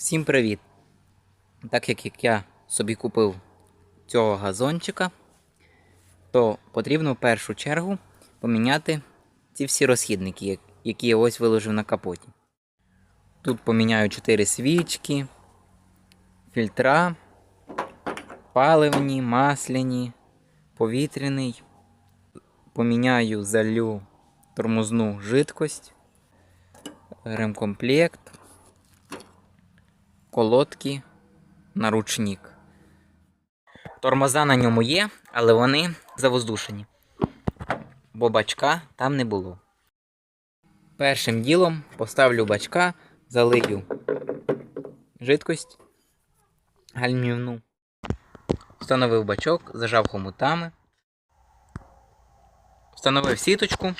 Всім привіт! Так як, я собі купив цього газончика, то потрібно в першу чергу поміняти ці всі розхідники, які я ось виложив на капоті. Тут поміняю 4 свічки, фільтра, паливні, масляні, повітряний. Поміняю залю тормозну жидкость, ремкомплект колодки, наручник. Тормоза на ньому є, але вони завоздушені. Бо бачка там не було. Першим ділом поставлю бачка, залию жидкость гальмівну. Встановив бачок, зажав хомутами. Встановив сіточку.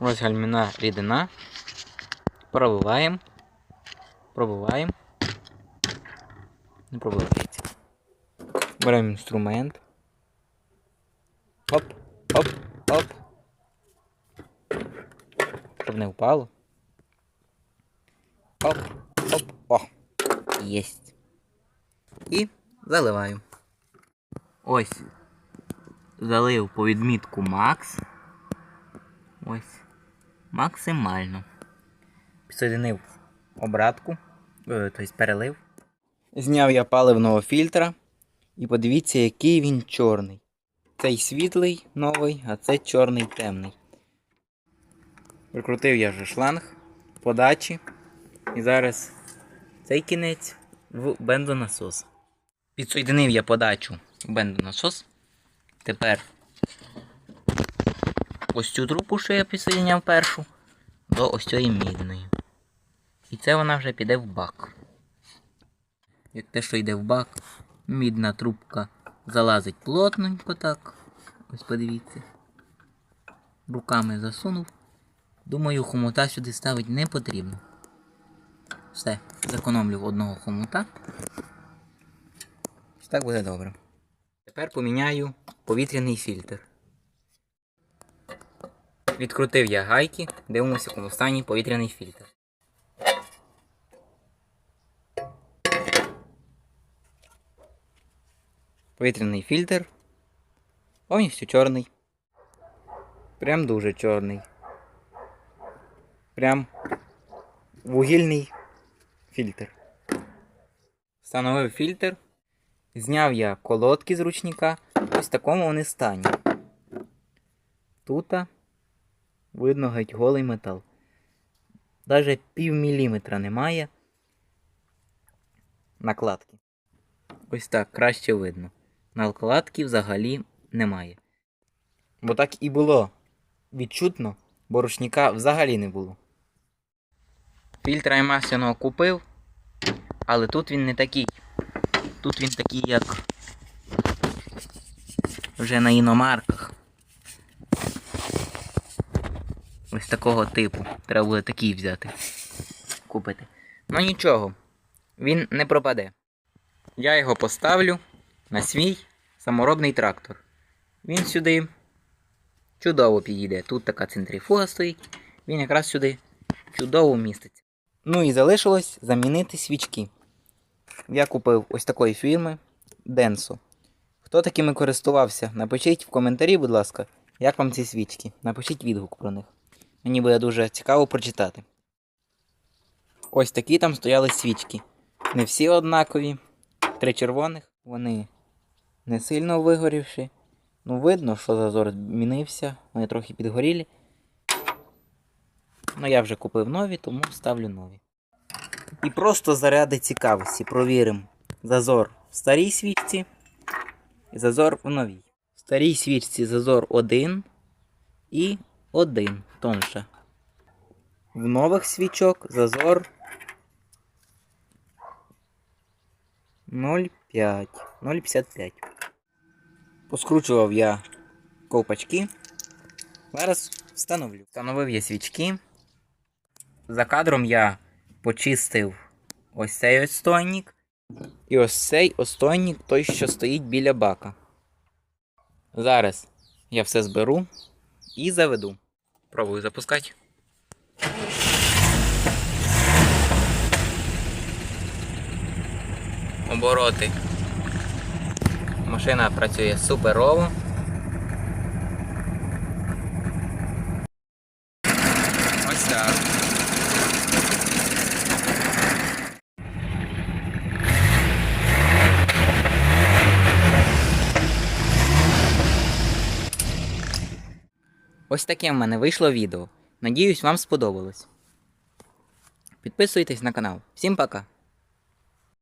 Ось гальмівна рідина. Проливаємо. Пробиваємо. Не пробивається. Беремо інструмент. Оп, оп, оп. Щоб не впало. Оп, оп, о. Єсть. І заливаю. Ось. Залив по відмітку Макс. Ось. Максимально. Підсоединив обратку. е, Тобто перелив. Зняв я паливного фільтра. І подивіться, який він чорний. Цей світлий новий, а це чорний темний. Прикрутив я вже шланг подачі. І зараз цей кінець в бензонасос. Підсоєдинив я подачу в бензонасос. Тепер ось цю трубку, що я підсоєдиняв першу, до ось цієї мідної. І це вона вже піде в бак. Як те, що йде в бак, мідна трубка залазить плотненько так. Ось подивіться. Руками засунув. Думаю, хомута сюди ставити не потрібно. Все, зекономлю одного хомута. Ось так буде добре. Тепер поміняю повітряний фільтр. Відкрутив я гайки, дивимося, якому стані повітряний фільтр. Повітряний фільтр. Повністю чорний. Прям дуже чорний. Прям вугільний фільтр. Встановив фільтр. Зняв я колодки з ручника. Ось такому вони стані. Тут видно геть голий метал. Даже пів немає накладки. Ось так краще видно. Накладки взагалі немає. Бо так і було відчутно, бо рушника взагалі не було. Фільтра я масляного купив, але тут він не такий. Тут він такий, як вже на іномарках. Ось такого типу. Треба буде такий взяти. Купити. Ну нічого, він не пропаде. Я його поставлю на свій саморобний трактор. Він сюди чудово підійде. Тут така центрифуга стоїть. Він якраз сюди чудово міститься. Ну і залишилось замінити свічки. Я купив ось такої фірми Denso. Хто такими користувався? Напишіть в коментарі, будь ласка, як вам ці свічки. Напишіть відгук про них. Мені буде дуже цікаво прочитати. Ось такі там стояли свічки. Не всі однакові. Три червоних, вони не сильно вигорівші. Ну, видно, що зазор змінився, вони трохи підгорілі. Ну, я вже купив нові, тому ставлю нові. І просто заради цікавості провіримо зазор в старій свічці і зазор в новій. В старій свічці зазор 1 і 1 тонше. В нових свічок зазор 0,5. 0,55. Поскручував я ковпачки. Зараз встановлю. Встановив я свічки. За кадром я почистив ось цей ось стойник. І ось цей остойник, той, що стоїть біля бака. Зараз я все зберу і заведу. Пробую запускати. обороти. Машина працює суперово. Ось так. Ось таке в мене вийшло відео. Надіюсь, вам сподобалось. Підписуйтесь на канал. Всім пока!